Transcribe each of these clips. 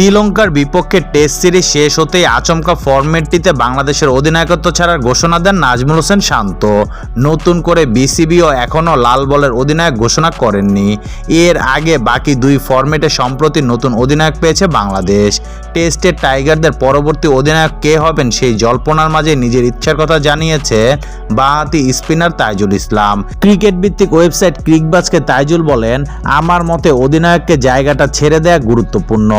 শ্রীলঙ্কার বিপক্ষে test series শেষ হতেই আচমকা ফরম্যাটটিতে বাংলাদেশের অধিনায়কত্ব ছাড়ার ঘোষণা দেন নাজমুল হোসেন শান্ত। নতুন করে বিসিবিও এখনও লাল বলের অধিনায়ক ঘোষণা করেননি। এর আগে বাকি দুই ফরম্যাটে সম্প্রতি নতুন অধিনায়ক পেয়েছে বাংলাদেশ। টেস্টের টাইগারদের পরবর্তী অধিনায়ক কে হবেন সেই জল্পনার মাঝে নিজের ইচ্ছার কথা জানিয়েছে বাঁহাতি স্পিনার তাইজুল ইসলাম। ক্রিকেট ভিত্তিক ওয়েবসাইট ক্রিকবাজকে তাইজুল বলেন, আমার মতে অধিনায়ককে জায়গাটা ছেড়ে দেওয়া গুরুত্বপূর্ণ।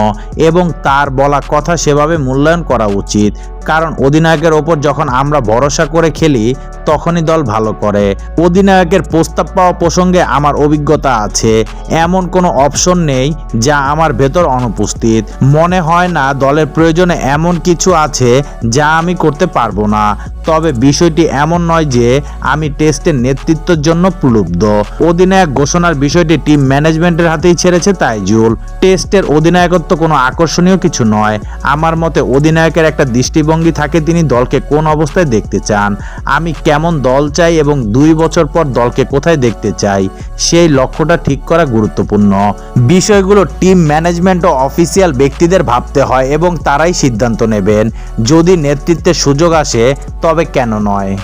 এবং তার বলা কথা সেভাবে মূল্যায়ন করা উচিত। কারণ অধিনায়কের ওপর যখন আমরা ভরসা করে খেলি, তখনই দল ভালো করে। অধিনায়কের প্রস্তাব পাওয়া প্রসঙ্গে আমার অভিজ্ঞতা আছে। এমন কোনো অপশন নেই যা আমার ভেতর অনুপস্থিত। মনে হয় না দলের প্রয়োজনে এমন কিছু আছে যা আমি করতে পারব না। তবে বিষয়টি এমন নয় যে আমি টেস্টের নেতৃত্বের জন্য প্রলুব্ধ। অধিনায়ক ঘোষণার বিষয়টি টিম ম্যানেজমেন্টের হাতেই ছেড়েছে তাইজুল। টেস্টের অধিনায়কত্ব কোনো আকর্ষণীয় কিছু নয়। আমার মতে অধিনায়কের একটা দৃষ্টিভঙ্গি থাকে তিনি দলকে কোন অবস্থায় দেখতে চান? আমি কেমন দল চাই এবং দুই বছর পর দলকে কোথায় দেখতে চাই? সেই লক্ষ্যটা ঠিক করা গুরুত্বপূর্ণ। বিষয়গুলো টিম ম্যানেজমেন্ট ও অফিসিয়াল ব্যক্তিদের ভাবতে হয় এবং তারাই সিদ্ধান্ত নেবেন। যদি নেতৃত্বের সুযোগ আসে, তবে কেন নয়?